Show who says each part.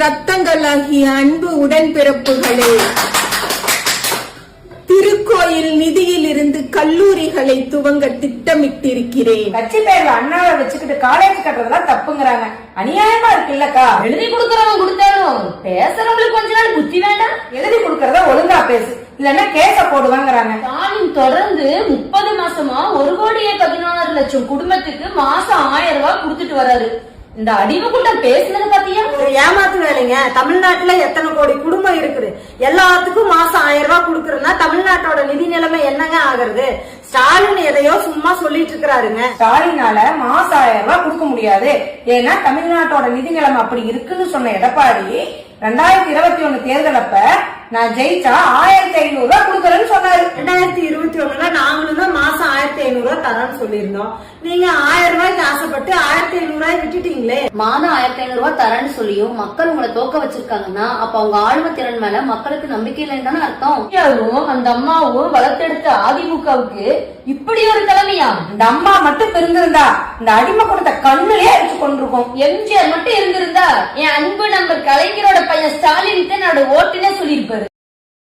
Speaker 1: ரத்தங்களாகிய அன்பு உடன்பிறப்புகளே திருக்கோயில் நிதியில் இருந்து கல்லூரிகளை துவங்க திட்டமிட்டிருக்கிறேன்.
Speaker 2: கட்சி பேர்ல அண்ணாவை வச்சுக்கிட்டு காலேஜ் கட்டுறதெல்லாம் தப்புங்கிறாங்க. அநியாயமா இருக்குல்லக்கா.
Speaker 3: எழுதி கொடுக்கறவன் கொடுத்தாலும் பேசுறவங்களுக்கு கொஞ்ச நாள் புத்தி வேண்டாம்.
Speaker 2: எழுதி கொடுக்கறத ஒழுங்கா பேசு. இல்லன்னா கேஸ போடுவாங்கறாங்க.
Speaker 3: ஸ்டாலின் தொடர்ந்து முப்பது மாசமா ஒரு கோடியே பதினாறு லட்சம் குடும்பத்துக்கு மாசம் ஆயிரம் ரூபாய் கொடுத்துட்டு வராரு. இந்த அடிமை கூட்டம் பேசுனது
Speaker 4: ஏமாத்து வேலைங்க தமிழ்நாட்டுல எத்தனை கோடி குடும்பம் இருக்குது? எல்லாத்துக்கும் மாசம் ஆயிரம் ரூபாய் கொடுக்கறதுனா தமிழ்நாட்டோட நிதி நிலைமை என்னங்க ஆகுறது? ஸ்டாலின் எதையோ சும்மா சொல்லிட்டு இருக்கிறாருங்க
Speaker 2: ஸ்டாலினால மாசம் ஆயிரம் ரூபாய் கொடுக்க முடியாது. ஏன்னா தமிழ்நாட்டோட நிதி நிலைமை அப்படி இருக்குன்னு சொன்ன எடப்பாடி ரெண்டாயிரத்தி இருபத்தி ஒண்ணு தேர்தல் அப்ப நான் ஜெயிச்சா ஆயிரத்தி ஐநூறு ரூபாய் கொடுக்கறேன்னு சொன்னாரு.
Speaker 4: ரெண்டாயிரத்தி இருபத்தி ஒண்ணுல நாங்களும் தான் மாசம் ஆயிரத்தி ஐநூறு ரூபாய் தரோம்னு சொல்லியிருந்தோம். நீங்க ஆயிரம் ரூபாய்க்கு ஆசைப்பட்டு ஆயிரத்தி ஐநூறு விட்டுட்டீங்களே?
Speaker 5: மாதம் ஆயிரத்தி ஐநூறு ரூபாய் தரேன்னு சொல்லியும் மக்கள் உங்களை தோக்க வச்சிருக்காங்கன்னா அப்ப அவங்க ஆளுமை திறன் மேல மக்களுக்கு நம்பிக்கை இல்லைன்னு தானே அர்த்தம்
Speaker 3: அந்த அம்மாவும் வளர்த்தெடுத்த அதிமுகவுக்கு இப்படி ஒரு தலைமையா?
Speaker 2: இந்த அம்மா மட்டும் பிறந்திருந்தா இந்த அடிமை கொடுத்த கண்ணுலயே அடிச்சு கொண்டிருக்கோம்.
Speaker 3: எம்ஜிஆர் மட்டும் இருந்திருந்தா என் அன்பு நம்ம கலைஞரோட பையன் ஸ்டாலின் என்னோட ஓட்டுனே சொல்லியிருப்பாரு.